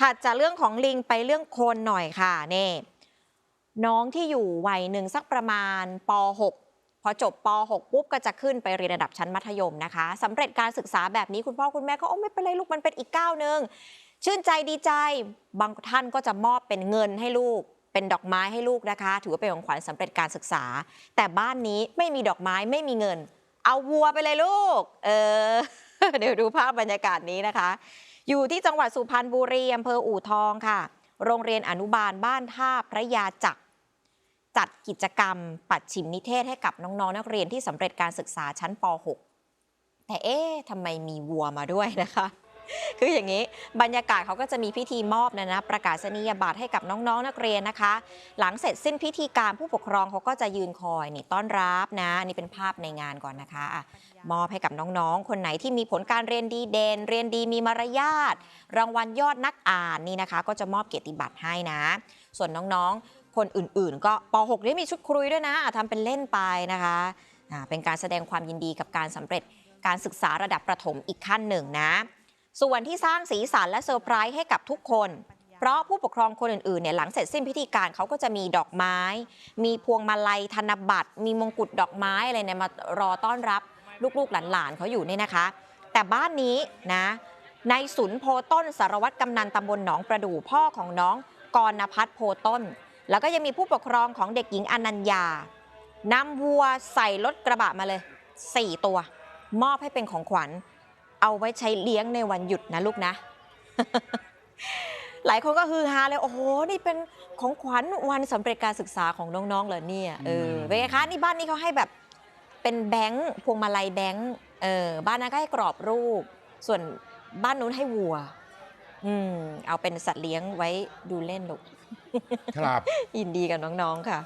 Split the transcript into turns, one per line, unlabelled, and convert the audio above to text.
ถัดจากเรื่องของลิงไปเรื่องโคนหน่อยค่ะนี่น้องที่อยู่วัยหนึ่งสักประมาณป .6 พอจบป .6 ปุ๊บก็จะขึ้นไปเรียนระดับชั้นมัธยมนะคะสำเร็จการศึกษาแบบนี้คุณพ่อคุณแม่ก็โอ้ไม่เป็นไรลูกมันเป็นอีกก้าวหนึ่งชื่นใจดีใจบางท่านก็จะมอบเป็นเงินให้ลูก เป็นดอกไม้ให้ลูกนะคะ ถือว่าเป็นของขวัญสำเร็จการศึกษา แต่บ้านนี้ไม่มีดอกไม้ไม่มีเงิน เอาวัวไปเลยลูก เออ เดี๋ยวดูภาพบรรยากาศนี้นะคะ อยู่ที่จังหวัดสุพรรณบุรีอำเภออู่ทองค่ะ โรงเรียนอนุบาลบ้านท่าพระยาจักรจัดกิจกรรม ปัดชิมนิเทศให้กับน้องๆนักเรียนที่สำเร็จการศึกษาชั้นป .6 แต่เอ๊ะทำไมมีวัวมาด้วยนะคะ คืออย่างนี้บรรยากาศเขาก็จะมีพิธีมอบนะนะประกาศนียบัตรให้กับน้องๆนักเรียนนะคะ หลังเสร็จสิ้นพิธีการผู้ปกครองเขาก็จะยืนคอยนี่ต้อนรับนะนี่เป็นภาพในงานก่อนนะคะอะมอบให้กับน้องๆ คนไหนที่มีผลการเรียนดีเด่นเรียนดีมีมารยาทรางวัลยอดนักอ่านนี่นะคะ ก็จะมอบเกียรติบัตรให้นะ ส่วนน้องๆ คนอื่นๆ ก็ป .6 ได้มีชุดครุยด้วยนะอะทำเป็นเล่นไปนะคะเป็นการแสดงความยินดีกับการสำเร็จการศึกษาระดับประถมอีกขั้นหนึ่งนะ ส่วนที่สร้างสีสันและเซอร์ไพรส์ให้กับทุกคน เพราะผู้ปกครองคนอื่นๆเนี่ยหลังเสร็จสิ้นพิธีการเขาก็จะมีดอกไม้ มีพวงมาลัยธนบัตร มีมงกุฎดอกไม้อะไรเนี่ยมารอต้อนรับลูกๆหลานๆเขาอยู่เนี่ยนะคะ แต่บ้านนี้นะในสุนโพต้นสารวัตรกำนันตำบลหนองประดู่พ่อของน้องกรณพัฒน์โพต้น แล้วก็ยังมีผู้ปกครองของเด็กหญิงอนัญญานำวัวใส่รถกระบะมาเลย 4 ตัว มอบให้เป็นของขวัญ เอาไว้ใช้เลี้ยงในวันหยุดนะลูกนะ หลายคนก็ฮือฮาเลย โอ้โห นี่เป็นของขวัญวันสำเร็จการศึกษาของน้องๆ เหรอเนี่ย เออ
อืม
เป็นไงคะนี่บ้านนี้เขาให้แบบเป็นแบงค์พวงมาลัยแบงค์ เออ บ้านนั้นก็ให้กรอบรูป ส่วนบ้านนู้นให้วัว อืม เอาเป็นสัตว์เลี้ยงไว้ดูเล่นลูก
ครับ
ยินดีกับน้องๆ ค่ะ